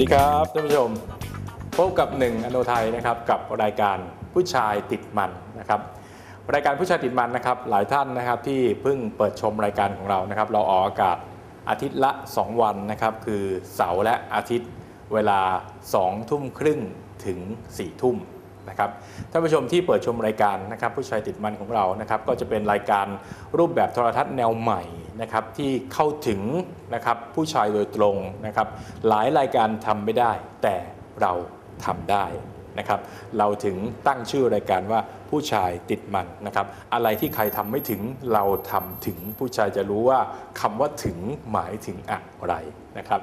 สวัสดีครับท่านผู้ชมพบกับหนึ่งอโนไทยนะครับกับรายการผู้ชายติดมันนะครับรายการผู้ชายติดมันนะครับหลายท่านนะครับที่เพิ่งเปิดชมรายการของเรานะครับเราออกอากาศอาทิตย์ละ 2 วันนะครับคือเสาร์และอาทิตย์เวลา 2 ทุ่มครึ่งถึง 4 ทุ่มนะครับท่านผู้ชมที่เปิดชมรายการนะครับผู้ชายติดมันของเรานะครับก็จะเป็นรายการรูปแบบโทรทัศน์แนวใหม่ นะครับที่เข้าถึงนะครับผู้ชายโดยตรงนะครับหลายรายการทำไม่ได้ แต่เราทำได้นะครับเราถึงตั้งชื่อรายการว่าผู้ชายติดมันนะครับอะไรที่ใครทำไม่ถึงเราทำถึงผู้ชายจะรู้ว่าคำว่าถึงหมายถึงอะไรนะครับ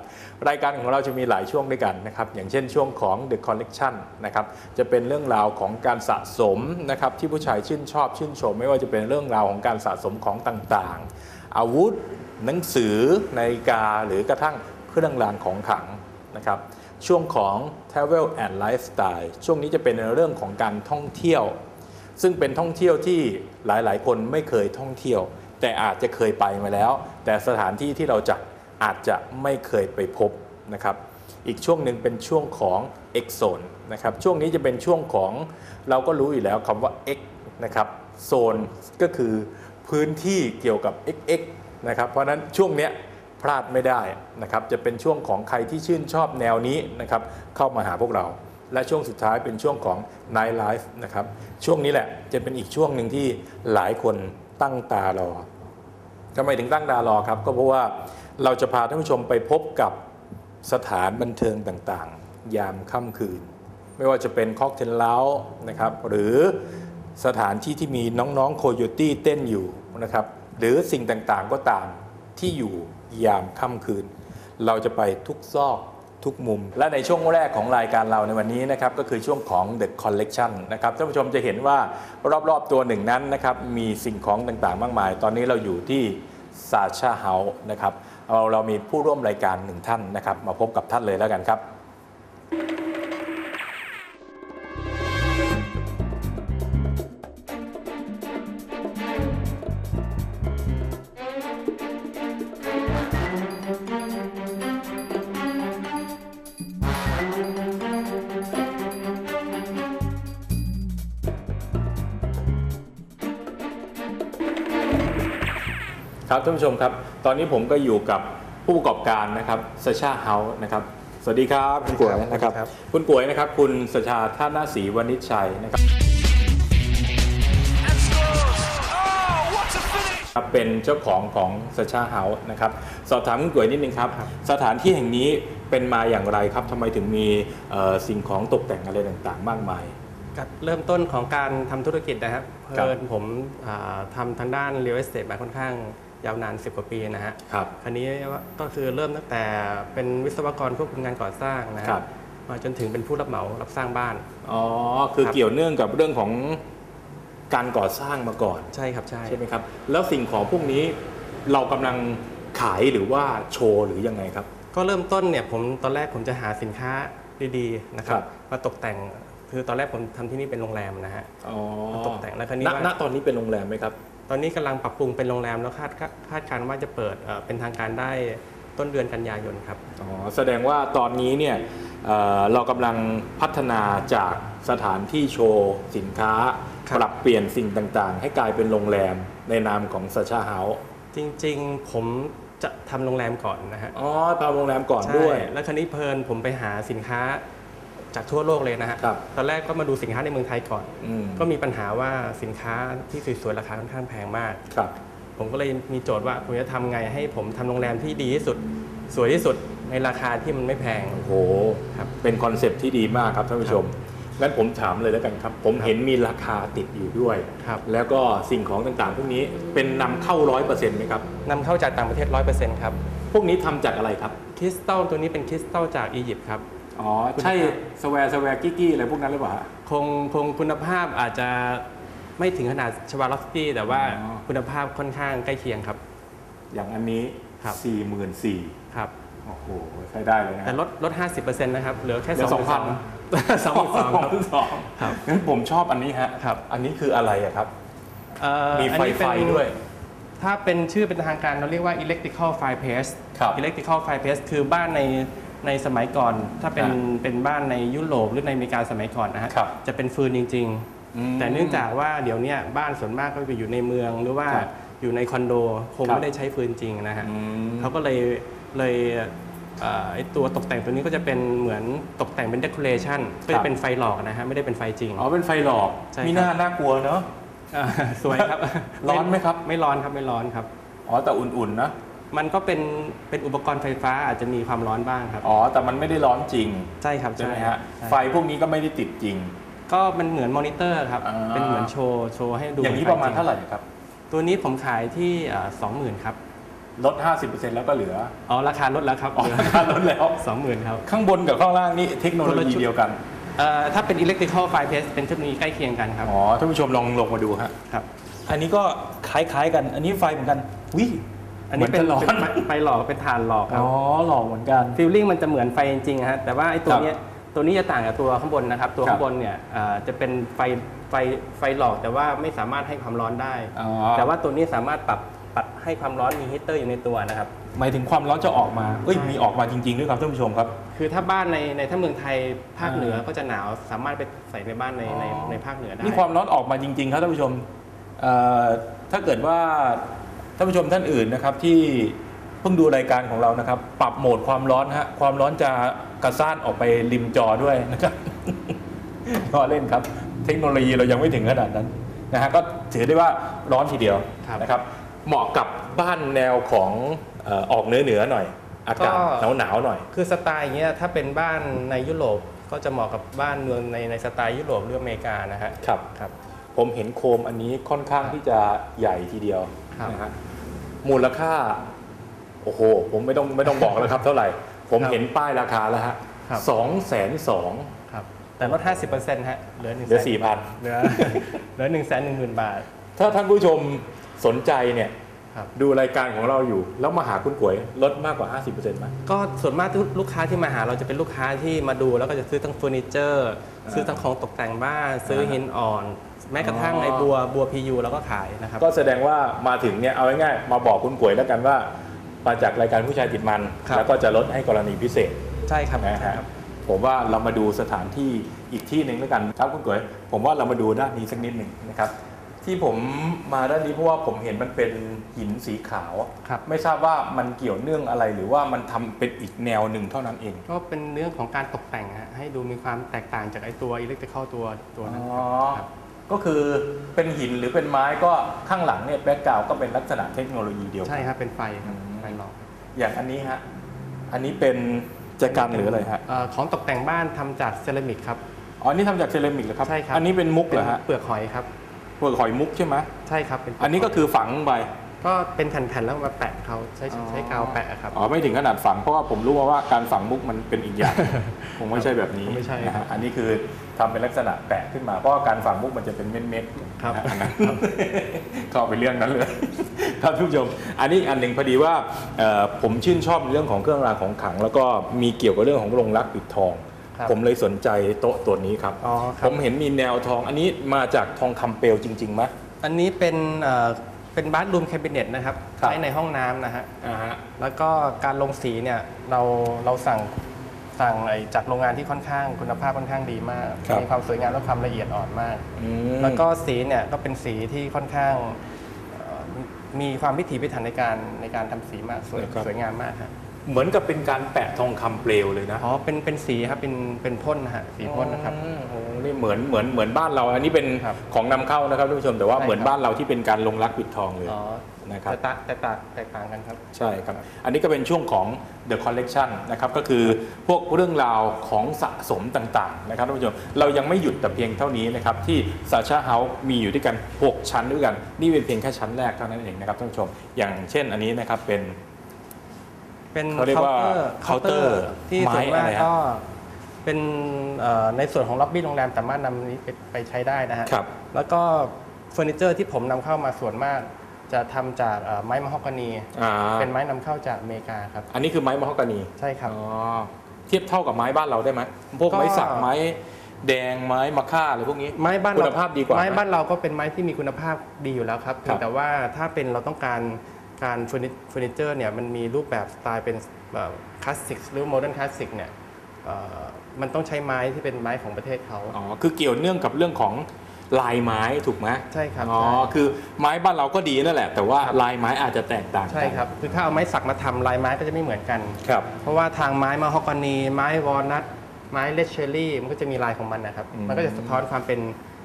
รายการของเราจะมีหลายช่วงด้วยกันนะครับอย่างเช่นช่วงของ The Collection นะครับจะเป็นเรื่องราวของการสะสมนะครับที่ผู้ชายชื่นชอบชื่นชม ไม่ว่าจะเป็นเรื่องราวของการสะสมของต่างๆ อาวุธ หนังสือนาฬิกาหรือกระทั่งเครื่องรางของขลังนะครับช่วงของ Travel and Lifestyle ช่วงนี้จะเป็นเรื่องของการท่องเที่ยว ซึ่งเป็นท่องเที่ยวที่หลายๆ คนไม่เคยท่องเที่ยว แต่อาจจะเคยไปมาแล้ว แต่สถานที่ที่เราจะอาจจะไม่เคยไปพบนะครับอีกช่วงหนึ่งเป็นช่วงของ X Zone นะครับช่วงนี้จะเป็นช่วงของเราก็รู้อยู่แล้วคำว่า X นะครับโซนก็คือ พื้นที่เกี่ยวกับ XX นะครับเพราะนั้นช่วงเนี้ยพลาดไม่ได้นะครับจะเป็นช่วงของใครที่ชื่นชอบแนวนี้นะครับเข้ามาหาพวกเรา และช่วงสุดท้ายเป็นช่วงของ Night Life นะครับช่วงนี้แหละจะเป็นอีกช่วงหนึ่งที่หลายคนตั้งตารอทำไมถึงตั้งตารอครับก็เพราะว่าเราจะพาท่านผู้ชมไปพบกับสถานบันเทิงต่างๆ ยามค่ำคืน ไม่ว่าจะเป็นค็อกเทลเล้านะครับหรือ สถานที่ที่มีน้องๆโคโยตี้เต้นอยู่นะครับ หรือสิ่งต่างๆก็ตามที่อยู่ยามค่ำคืน เราจะไปทุกซอกทุกมุม และในช่วงแรกของรายการเราในวันนี้นะครับก็คือช่วงของ The Collection นะครับท่านผู้ชมจะเห็นว่ารอบๆตัวหนึ่งนั้นนะครับมีสิ่งของต่างๆ มากมาย ตอนนี้เราอยู่ที่ซาชาเฮาส์นะครับเราเรามีผู้ร่วมรายการหนึ่งท่านนะครับ มาพบกับท่านเลยแล้วกันครับ ครับท่านผู้ชมครับ ตอนนี้ผมก็อยู่กับผู้ประกอบการนะครับสชาเฮาส์นะครับ สวัสดีครับคุณกวยนะครับครับคุณกวยนะครับ คุณสชาท่านาศรีวณิชชัยนะครับ and scores. Oh, what a finish! ครับเป็นเจ้าของของสชาเฮาส์นะครับ สอบถามคุณกวยนิดนึงครับ สถานที่แห่งนี้เป็นมาอย่างไรครับทำไมถึงมีเอ่อสิ่งของตกแต่งอะไรต่างๆ มากมายครับเริ่มต้นของการทำธุรกิจนะครับครับเพิ่นผมอ่าทำทางด้าน real estate มาค่อนข้าง ยาวนาน 10 กว่าปีนะฮะครับคราวนี้ก็คือเริ่มตั้งแต่เป็นวิศวกรควบคุมงานก่อสร้างนะคครัรับบมาจนถึงเป็นผู้รับเหมารับสร้างบ้าน อ๋อ คือครับ เกี่ยวเนื่องกับเรื่องของการก่อสร้างมาก่อน ใช่ครับใช่ ใช่ไหมครับ แล้วสิ่งของพวกนี้เรากำลังขายหรือว่าโชว์หรือยังไงครับ ก็เริ่มต้นเนี่ยผมตอนแรกผมจะหาสินค้าดีๆนะคครัรับ บมาตกแต่งคือตอนแรกผมทำที่นี่เป็นโรงแรมนะฮะ อ๋อตกแต่งแล้วคราวนี้ณว่า ณตอนนี้เป็นโรงแรมไหมครับ ตอนนี้กำลังปรับปรุงเป็นโรงแรมแล้วคาดคาดคาดการณ์ว่าจะเปิดเอ่อเป็นทางการได้ต้นเดือนกันยายนครับ อ๋อ แสดงว่าตอนนี้เนี่ยเอ่อเรากำลังพัฒนาจากสถานที่โชว์ สินค้าครับปรับเปลี่ยนสิ่งต่างๆ ให้กลายเป็นโรงแรมในนามของสัชาเฮาส์จริงๆ ผมจะทำโรงแรมก่อนนะฮะ อ๋อทำโรงแรมก่อนใช่ด้วย แล้วคราวนี้เพลินผมไปหาสินค้า จากทั่วโลกเลยนะฮะครับตอนแรกก็มาดูสินค้าในเมืองไทยก่อน อืมก็มีปัญหาว่าสินค้าที่สวยๆราคาค่อนข้างแพงมาก ครับผมก็เลยมีโจทย์ว่าผมจะทำไงให้ผมทำโรงแรมที่ดีที่สุด สวยที่สุดในราคาที่มันไม่แพง โอ้โหครับ เป็นคอนเซปต์ที่ดีมากครับท่านผู้ชมงั้นผมถามเลยแล้วกันครับ ผมเห็นมีราคาติดอยู่ด้วย ครับแล้วก็สิ่งของต่างๆ พวกนี้เป็นนำเข้าร้อยเปอร์เซ็นต์ไหมครับ นำเข้าจากต่างประเทศ 100%ครับ พวกนี้ทำจากอะไรครับ คริสตัลตัวนี้เป็นคริสตัลจากอียิปต์ครับ อ๋อ ใช่สแวร์สแวร์กี้กี้อะไรพวกนั้นหรือเปล่าฮะ คงคงคุณภาพอาจจะไม่ถึงขนาดชวาลอฟสกี้แต่ว่าอ๋อ คุณภาพค่อนข้างใกล้เคียงครับ อย่างอันนี้ครับ สี่หมื่นสี่ครับ โอ้โห ใช้ได้เลยนะ แต่ลดลด 50%นะครับ เหลือแค่เหลือ2 2,000 สองสองครับ สองครับงั้นผมชอบอันนี้ฮะ ครับ อันนี้คืออะไรอะครับ เอ่อมีอันไฟนี้ไฟเป็นด้วย ถ้าเป็นชื่อเป็นทางการเราเรียกว่า electrical fireplace ครับ electrical fireplace คือบ้านใน ในสมัยก่อนถ้าเป็นอ่าเป็นบ้านในยุโรปหรือในอเมริกาสมัยก่อนนะฮะครับจะเป็นฟืนจริงอืมๆแต่เนื่องจากว่าเดี๋ยวเนี้ยบ้านส่วนมากก็ไปอยู่ในเมืองหรือว่าครับอยู่ในคอนโดคงครับ ไม่ได้ใช้ฟืนจริงนะฮะอืมเขาก็เลยเลยเอ่อไอตัวตกแต่งตัวนี้ก็จะเป็นเหมือนตกแต่งเป็นเด o อเรชันก็ครัจะบเป็นไฟหลอกนะฮะไม่ได้เป็นไฟจริง อ๋อเป็นไฟหลอกใช่ครับ มีหน้าน่ากลัวเนอะ อ่าสวยครับร้อนไหมครับ ไม่ร้อนครับไม่ร้อนครับ อ๋อแต่อุ่นๆนะ มันก็เป็นเป็นอุปกรณ์ไฟฟ้าอาจจะมีความร้อนบ้างครับ อ๋อ แต่มันไม่ได้ร้อนจริง ใช่ครับใช่ไหมฮะใช่ไฟพวกนี้ก็ไม่ได้ติดจริง ก็มันเหมือนมอนิเตอร์ครับ อ่า เป็นเหมือนโชว์โชว์ให้ดูอย่างนี้ไฟประมาณจงเท่าไหร่ครับ ตัวนี้ผมขายที่สองหมื่นครับลด 50%แล้วก็เหลืออ๋อราคาลดแล้วครับอ๋อราคาลดแล้ว สองหมื่นครับข้างบนกับข้างล่างนี่เทคโนโลคนละยีชุดเดียวกัน เอ่อถ้าเป็น electrical fire paste เป็นเทคโนโลยีใกล้เคียงกันครับอ๋อ ท่านผู้ชมลองลงมาดูฮะ ครับ อันนี้ก็คล้ายๆกัน อันนี้ไฟเหมือนกันวิ อันนี้เป็นหมือจะร้อนเป็นไฟไฟหลอกเป็นถ่านหลอกครับอ๋อหลอกเหมือนกันฟีลลิ่งมันจะเหมือนไฟจริงๆฮะแต่ว่าไอ้ตัวครับเนี้ยตัวนี้จะต่างกับตัวข้างบนนะครับ ตัวครับข้างบนเนี่ยเอ่อจะเป็นไฟไฟไฟหลอกแต่ว่าไม่สามารถให้ความร้อนได้อ๋อแต่ว่าตัวนี้สามารถปรับปรับให้ความร้อนมีฮีตเตอร์อยู่ในตัวนะครับหมายถึงความร้อนจะออกมาเอ้ยใช่มีออกมาจริงๆด้วยครับท่านผู้ชมครับ คือถ้าบ้านในในถ้าเมืองไทยภาคอ่าเหนือก็จะหนาวสามารถไปใส่ในบ้านในในอ๋อในภาคเหนือได้นี่ความร้อนออกมาจริงๆครับท่านผู้ชมเอ่อถ้าเกิดว่า ท่านผู้ชมท่านอื่นนะครับที่เพิ่งดูรายการของเรานะครับ ปรับโหมดความร้อนฮะความร้อนจะกระซ่านออกไปริมจอด้วยนะครับก็เล่นครับ เทคโนโลยีเรายังไม่ถึงขนาดนั้นนะฮะก็ถือได้ว่าร้อนทีเดียวครับนะครับ เหมาะกับบ้านแนวของเอ่อออกเหนือเหนือๆหน่อย อากาศหนาวหนาวๆหน่อย คือสไตล์อย่างเงี้ยถ้าเป็นบ้านในยุโรปก็จะเหมาะกับบ้านเมืองในในสไตล์ยุโรปหรืออเมริกานะฮะครับ ครับ ผมเห็นโคมอันนี้ค่อนข้างที่จะใหญ่ทีเดียวครับ นะฮะมูลค่า โอ้โห ผมไม่ต้องไม่ต้องบอกแล้วครับ เท่าไหร่ ผมครับเห็นป้ายราคาแล้วฮะครับ สองแสนสอง ครับ แต่ลด 50%ฮะ เหลือ1เหลือสี่พันเหลือเหลือ1 1 0 0 0 0บาท ถ้าท่านผู้ชมสนใจเนี่ย ครับ ดูรายการของเราอยู่ แล้วมาหาคุณก๋วยลดมากกว่า 50%ไหม ก็ส่วนมากทุกลูกค้าที่มาหาเราจะเป็นลูกค้าที่มาดูแล้วก็จะซื้อทั้งเฟอร์นิเจอร์อ่าซื้อทั้งของตกแต่งบ้าน ซื้ออ่าหินอ่อน แม้กระทั่งอ๋อไอ้บัวบัวพียูเราก็ขายนะครับ ก็แสดงว่ามาถึงเนี่ยเอาง่ายๆมาบอกคุณก๋วยแล้วกันว่า มาจากรายการผู้ชายติดมัน ครับ แล้วก็จะลดให้กรณีพิเศษใช่ครับนะใช่ฮะครับ ผมว่าเรามาดูสถานที่อีกที่หนึ่งแล้วกันครับคุณก๋วยผมว่าเรามาดูด้านนี้สักนิดหนึ่งนะครับ ที่ผมมาด้านนี้เพราะว่าผมเห็นมันเป็นหินสีขาวครับ ไม่ทราบว่ามันเกี่ยวเนื่องอะไรหรือว่ามันทำเป็นอีกแนวหนึ่งเท่านั้นเอง ก็เป็นเรื่องของการตกแต่งฮะให้ดูมีความแตกต่างจากไอ้ตัวอิเล็กทริคอลตัวตัวนั้นอ๋อครับ ก็คือเป็นหินหรือเป็นไม้ก็ข้างหลังเนี่ยแบ็กกราวก็เป็นลักษณะเทคโนโลยีเดียวกันใช่ครับเป็นไฟครับอืมไฟหลอกอย่างอันนี้ฮะอันนี้เป็นจะกันหรืออะไรฮะเอ่อของตกแต่งบ้านทำจากเซรามิกครับอ๋อนี่ทำจากเซรามิกเหรอครับใช่ครับอันนี้เป็นมุกเหรอฮะเป็นเปลือกหอยครับเปลือกหอยมุกใช่ไหมใช่ครับเป็นเปลือันนี้ก็คือฝังไป ก็เป็นแผ่นๆแล้วมาแปะเขาใช้ใช้กาวแปะครับ อ๋อไม่ถึงขนาดฝังเพราะว่าผมรู้มาว่าการฝังมุกมันเป็นอีกอย่างคงไม่ใช่แบบนี้ไม่ใช่นะฮะอันนี้คือทำเป็นลักษณะแปะขึ้นมา เพราะว่าการฝังมุกมันจะเป็นเม็ดๆครับนะฮะอันนั้นเข้าไปเรื่องนั้นเลยครับทุกผู้ชมอันนี้อีกอันหนึ่งพอดีว่าเอ่อผมชื่นชอบในเรื่องของเครื่องรางของขลัง แล้วก็มีเกี่ยวกับเรื่องของโรงรักปิดทองครับผมเลยสนใจโต๊ะตัวนี้ครับอ๋อคผรับมเห็นมีแนวทอง อันนี้มาจากทองคำเปลวจริงๆไหมอันนี้เป็น เอ่อเป็นบาร์รูมแคบิเนตนะครับครับ ใช้ในห้องน้ำนะฮะอ่าฮะแล้วก็การลงสีเนี่ยเราเราสั่งสั่งไอ้จากโรงงานที่ค่อนข้างคุณภาพค่อนข้างดีมาก ครับ มีความสวยงามและความละเอียดอ่อนมาก อืม แล้วก็สีเนี่ยก็เป็นสีที่ค่อนข้างเอ่อมีความพิถีพิถันในการในการทำสีมากสวยนะครับ สวยงามมากฮะ เหมือนกับเป็นการแปะทองคำเปลวเลยนะอ๋อเป็นเป็นสีครับเป็นเป็นพ่นนะฮะสีพ่นนะครับอืมโอ้นี่เหมือนเหมือนเหมือนบ้านเรา อันนี้เป็นครับของนำเข้านะครับท่านผู้ชมแต่ว่าใช่เหมือนครับบ้านเราที่เป็นการลงรักปิดทองเลยอ๋อนะครับแต่ต่างแต่ต่างแตกต่างกันครับ ใช่ครับ อันนี้ก็เป็นช่วงของ The Collection นะครับก็คือพวกเรื่องราวของสะสมต่างๆนะครับท่านผู้ชมเรายังไม่หยุดแต่เพียงเท่านี้นะครับที่ซาชาเฮาส์มีอยู่ด้วยกัน 6 ชั้นด้วยกัน นี่เป็นเพียงแค่ชั้นแรกเท่านั้นเองนะครับท่านผู้ชมอย่างเช่นอันนี้นะครับเป็น เป็นเขาเรียกว่าเคาน์เตอร์เคาน์เตอร์ที่ส่วนไม้มาอะกไรฮะก็เป็นเอ่อในส่วนของล็อบบี้โรงแรมสามารถนำอันนี้ไปไปใช้ได้นะฮะครับแล้วก็เฟอร์นิเจอร์ที่ผมนำเข้ามาส่วนมากจะทำจากเอ่อไม้มะฮอกกานีอ่าเป็นไม้นำเข้าจากอเมริกาครับ อันนี้คือไม้มะฮอกกานี ใช่ครับ อ๋อ เทียบเท่ากับไม้บ้านเราได้ไหม พวกก็ไม้สักไม้แดงไม้มะค่าอะไรพวกนี้ ไม้บ้านคุเราณภาพดีกว่าไหมไม้บ้านเราก็เป็นไม้ที่มีคุณภาพดีอยู่แล้วครับเพียครังบแต่ว่าถ้าเป็นเราต้องการ การเฟอร์นิเฟอร์นิเจอร์เนี่ยมันมีรูปแบบสไตล์เป็นคลาสสิกหรือโมเดิร์นคลาสสิกเนี่ยเอ่อมันต้องใช้ไม้ที่เป็นไม้ของประเทศเขาอ๋อคือเกี่ยวเนื่องกับเรื่องของลายไม้ถูกไหมใช่ครับอ๋อใช่คือไม้บ้านเราก็ดีนั่นแหละ แต่ว่าลายไม้อาจจะแตกต่างกันใช่ครับคือถ้าเอาไม้สักมาทำลายไม้ก็จะไม่เหมือนกันครับเพราะว่าทางไม้มาฮอกกานี ไม้วอลนัทไม้เลดเชอรี่มันก็จะมีลายของมันนะครับอืมมันก็จะสะท้อนความเป็น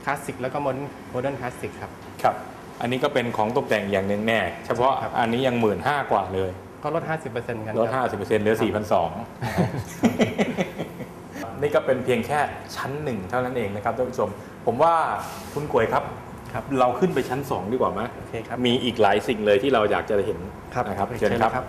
คลาสสิกแล้วก็โมเดิร์นโมเดิร์นคลาสสิกครับครับ อันนี้ก็เป็นของตกแต่งอย่างหนึ่งแน่ เฉพาะครับอันนี้ยังหมื่นห้ากว่าเลย ก็ลด 50%กันลด ครับ50%เหลือ 4,200 นี่ก็เป็นเพียงแค่ชั้นหนึ่งเท่านั้นเองนะครับท่านผู้ชม ผมว่าคุณกวยครับครับเราขึ้นไปชั้น 2 ดีกว่าไหมโอเคครับ มีอีกหลายสิ่งเลยที่เราอยากจะเห็นครับนะครับเชิเชิญญครับครับ